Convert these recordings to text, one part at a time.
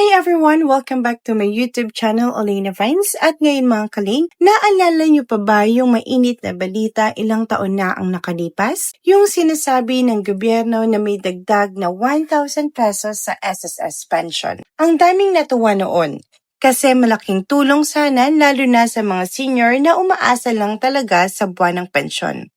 Hi everyone! Welcome back to my YouTube channel, Olena Vines. At ngayon mga kaling, naalala niyo pa ba yung mainit na balita ilang taon na ang nakalipas? Yung sinasabi ng gobyerno na may dagdag na 1,000 pesos sa SSS pension. Ang daming natuwa noon. Kasi malaking tulong sana lalo na sa mga senior na umaasa lang talaga sa buwan ng pensyon.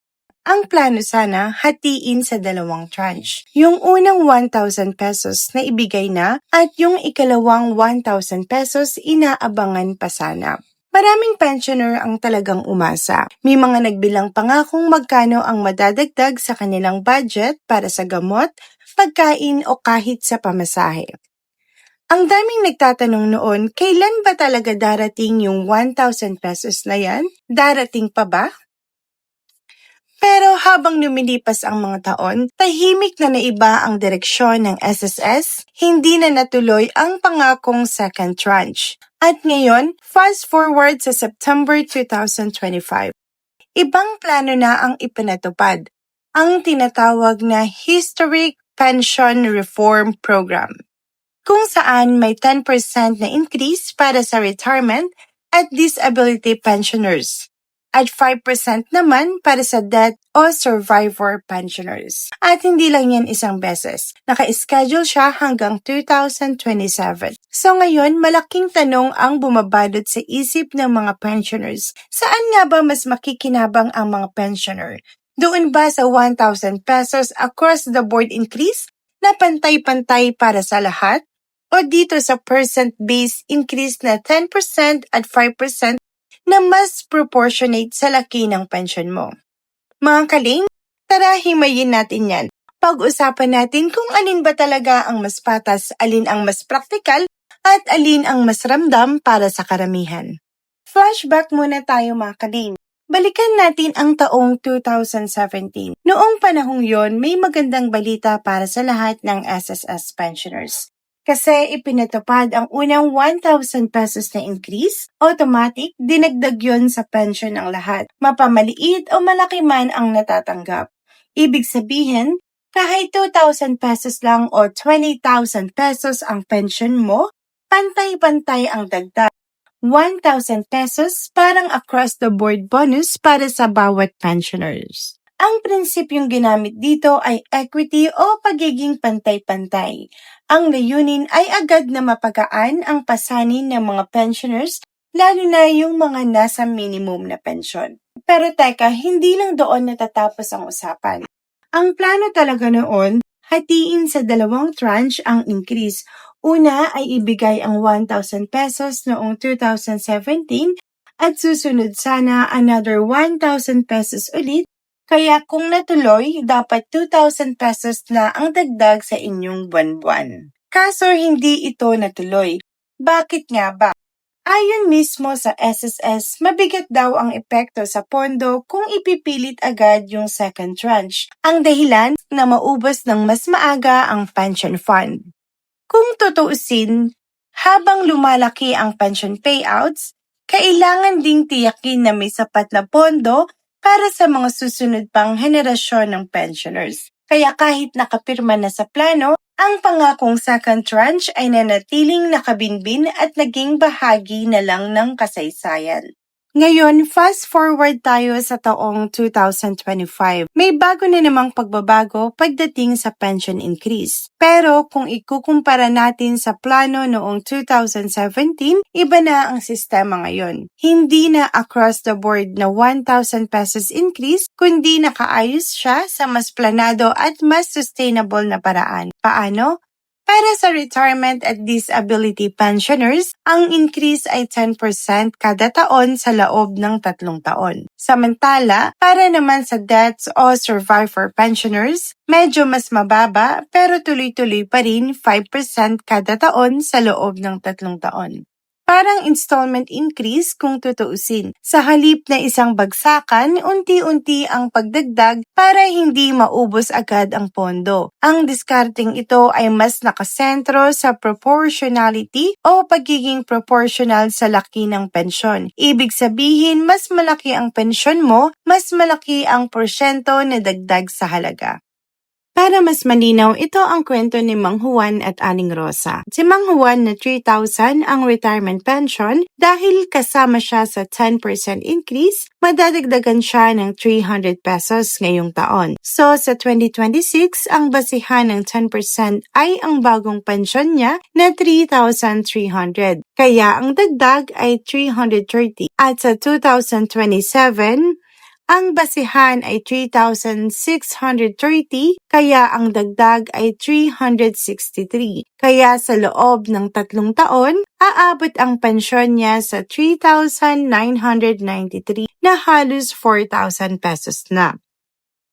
Ang plano sana hatiin sa dalawang tranche. Yung unang 1,000 pesos na ibigay na at yung ikalawang 1,000 pesos inaabangan pa sana. Maraming pensioner ang talagang umasa. May mga nagbilang pa nga kung magkano ang madadagdag sa kanilang budget para sa gamot, pagkain o kahit sa pamasahe. Ang daming nagtatanong noon, kailan ba talaga darating yung 1,000 pesos na yan? Darating pa ba? Pero habang lumilipas ang mga taon, tahimik na naiba ang direksyon ng SSS, hindi na natuloy ang pangakong second tranche. At ngayon, fast forward sa September 2025. Ibang plano na ang ipinatupad, ang tinatawag na Historic Pension Reform Program, kung saan may 10% na increase para sa retirement at disability pensioners at 5% naman para sa death o survivor pensioners. At hindi lang yan isang beses. Naka-schedule siya hanggang 2027. So ngayon, malaking tanong ang bumabalot sa isip ng mga pensioners. Saan nga ba mas makikinabang ang mga pensioner? Doon ba sa 1,000 pesos across the board increase na pantay-pantay para sa lahat? O dito sa percent-based increase na 10% at 5% na mas proportionate sa laki ng pension mo. Mga kaling, tara himayin natin yan. Pag-usapan natin kung alin ba talaga ang mas patas, alin ang mas praktikal, at alin ang mas ramdam para sa karamihan. Flashback muna tayo mga kaling. Balikan natin ang taong 2017. Noong panahong yon, may magandang balita para sa lahat ng SSS pensioners. Kasi ipinatupad ang unang 1,000 pesos na increase, automatic dinagdag yon sa pension ng lahat, mapamaliit o malaki man ang natatanggap. Ibig sabihin, kahit 2,000 pesos lang o 20,000 pesos ang pension mo, pantay-pantay ang dagdag. 1,000 pesos parang across the board bonus para sa bawat pensioners. Ang prinsipyong ginamit dito ay equity o pagiging pantay-pantay. Ang layunin ay agad na mapagaan ang pasanin ng mga pensioners lalo na yung mga nasa minimum na pensyon. Pero teka, hindi lang doon natatapos ang usapan. Ang plano talaga noon, hatiin sa dalawang tranche ang increase. Una ay ibigay ang 1,000 pesos noong 2017 at susunod sana another 1,000 pesos ulit kaya kung natuloy, dapat 2,000 pesos na ang dagdag sa inyong buwan-buwan. Kaso hindi ito natuloy. Bakit nga ba? Ayon mismo sa SSS, mabigat daw ang epekto sa pondo kung ipipilit agad yung second tranche. Ang dahilan na maubos ng mas maaga ang pension fund. Kung tutuusin, habang lumalaki ang pension payouts, kailangan ding tiyakin na may sapat na pondo para sa mga susunod pang henerasyon ng pensioners. Kaya kahit nakapirma na sa plano, ang pangakong second tranche ay nanatiling nakabinbin at naging bahagi na lang ng kasaysayan. Ngayon, fast forward tayo sa taong 2025. May bago na namang pagbabago pagdating sa pension increase. Pero kung ikukumpara natin sa plano noong 2017, iba na ang sistema ngayon. Hindi na across the board na 1,000 pesos increase, kundi nakaayos siya sa mas planado at mas sustainable na paraan. Paano? Para sa retirement at disability pensioners, ang increase ay 10% kada taon sa loob ng tatlong taon. Samantala, para naman sa deaths o survivor pensioners, medyo mas mababa pero tuloy-tuloy pa rin 5% kada taon sa loob ng tatlong taon. Parang installment increase kung tutuusin. Sa halip na isang bagsakan, unti-unti ang pagdagdag para hindi maubos agad ang pondo. Ang discarding ito ay mas nakasentro sa proportionality o pagiging proportional sa laki ng pensyon. Ibig sabihin, mas malaki ang pensyon mo, mas malaki ang porsyento na dagdag sa halaga. Para mas malinaw, ito ang kwento ni Mang Juan at Aling Rosa. Si Mang Juan na 3,000 ang retirement pension dahil kasama siya sa 10% increase, madadagdagan siya ng 300 pesos ngayong taon. So sa 2026, ang basihan ng 10% ay ang bagong pension niya na 3,300. Kaya ang dagdag ay 330. At sa 2027, ang basihan ay 3,630 kaya ang dagdag ay 363. Kaya sa loob ng tatlong taon, aabot ang pensyon niya sa 3,993 na halos 4,000 pesos na.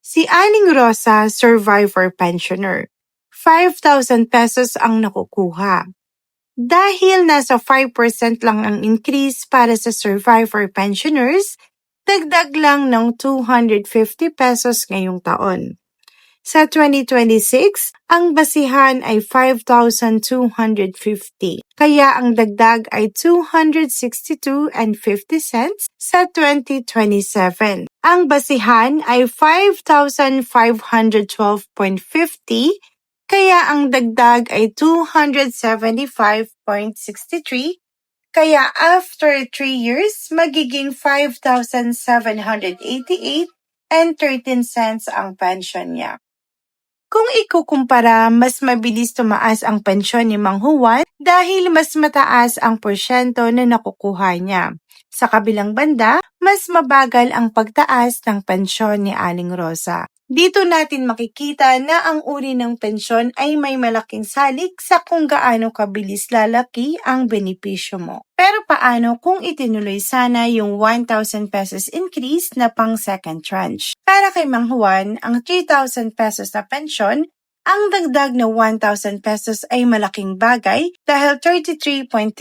Si Aling Rosa, survivor pensioner. 5,000 pesos ang nakukuha. Dahil nasa 5% lang ang increase para sa survivor pensioners, dagdag lang ng 250 pesos ngayong taon. Sa 2026, ang basihan ay 5,250. Kaya ang dagdag ay 262 and 50 cents sa 2027. Ang basihan ay 5,512.50 kaya ang dagdag ay 275.63 kaya after 3 years, magiging 5,788 and 13 cents ang pension niya. Kung ikukumpara, mas mabilis tumaas ang pensyon ni Mang Juan dahil mas mataas ang porsyento na nakukuha niya. Sa kabilang banda, mas mabagal ang pagtaas ng pensyon ni Aling Rosa. Dito natin makikita na ang uri ng pensyon ay may malaking salik sa kung gaano kabilis lalaki ang benepisyo mo. Pero paano kung itinuloy sana yung 1,000 pesos increase na pang second tranche? Para kay Mang Juan, ang 3,000 pesos na pensyon ang dagdag na 1,000 pesos ay malaking bagay dahil 33.3%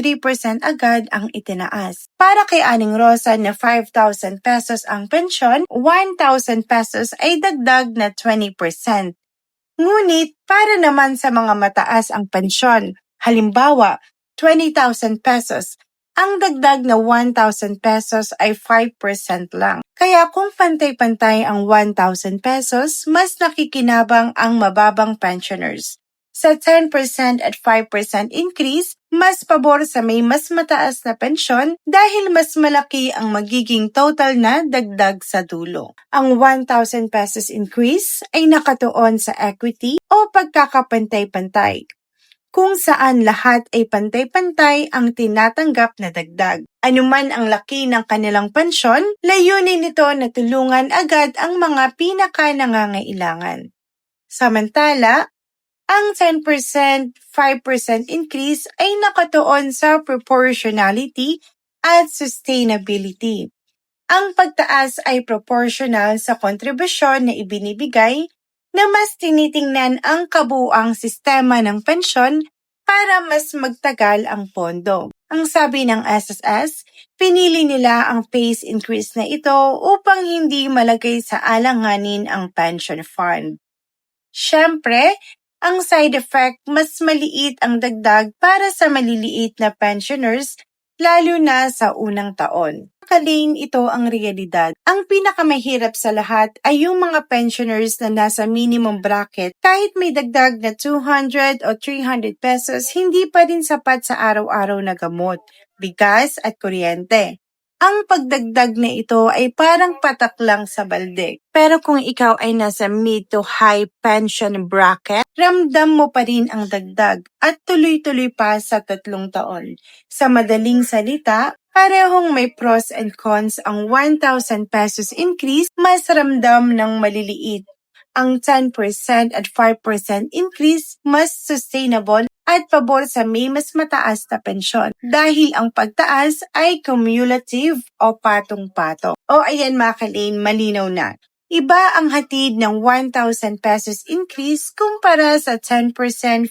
agad ang itinaas. Para kay Aning Rosa na 5,000 pesos ang pensyon, 1,000 pesos ay dagdag na 20%. Ngunit para naman sa mga mataas ang pensyon, halimbawa 20,000 pesos, ang dagdag na 1,000 pesos ay 5% lang. Kaya kung pantay-pantay ang 1,000 pesos, mas nakikinabang ang mababang pensioners. Sa 10% at 5% increase, mas pabor sa may mas mataas na pensyon dahil mas malaki ang magiging total na dagdag sa dulo. Ang 1,000 pesos increase ay nakatuon sa equity o pagkakapantay-pantay kung saan lahat ay pantay-pantay ang tinatanggap na dagdag. Anuman ang laki ng kanilang pensyon, layunin nito na tulungan agad ang mga pinaka-nangangailangan. Samantala, ang 10%, 5% increase ay nakatuon sa proportionality at sustainability. Ang pagtaas ay proportional sa kontribusyon na ibinibigay na mas tinitingnan ang kabuang sistema ng pensyon para mas magtagal ang pondo. Ang sabi ng SSS, pinili nila ang pace increase na ito upang hindi malagay sa alanganin ang pension fund. Siyempre, ang side effect mas maliit ang dagdag para sa maliliit na pensioners lalo na sa unang taon kalane ito ang realidad. Ang pinakamahirap sa lahat ay yung mga pensioners na nasa minimum bracket. Kahit may dagdag na 200 o 300 pesos, hindi pa rin sapat sa araw-araw na gamot, bigas at kuryente. Ang pagdagdag na ito ay parang patak lang sa balde. Pero kung ikaw ay nasa mid to high pension bracket, ramdam mo pa rin ang dagdag at tuloy-tuloy pa sa tatlong taon. Sa madaling salita, Parehong may pros and cons ang 1,000 pesos increase mas ramdam ng maliliit. Ang 10% at 5% increase mas sustainable at pabor sa may mas mataas na pensyon dahil ang pagtaas ay cumulative o patong-pato. O ayan mga kalin, malinaw na. Iba ang hatid ng 1,000 pesos increase kumpara sa 10%, 5%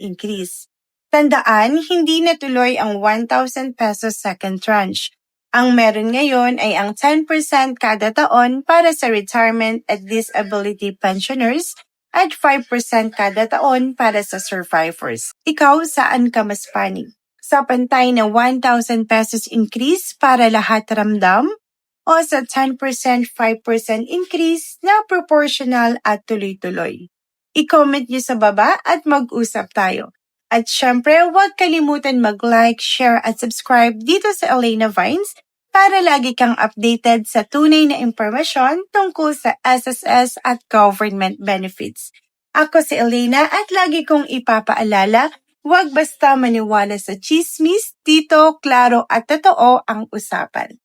increase. Tandaan, hindi natuloy ang 1,000 pesos second tranche. Ang meron ngayon ay ang 10% kada taon para sa retirement at disability pensioners at 5% kada taon para sa survivors. Ikaw, saan ka mas panig? Sa pantay na 1,000 pesos increase para lahat ramdam? O sa 10% 5% increase na proportional at tuloy-tuloy? I-comment nyo sa baba at mag-usap tayo. At syempre, huwag kalimutan mag-like, share at subscribe dito sa Elena Vines para lagi kang updated sa tunay na impormasyon tungkol sa SSS at government benefits. Ako si Elena at lagi kong ipapaalala, huwag basta maniwala sa chismis, dito, klaro at totoo ang usapan.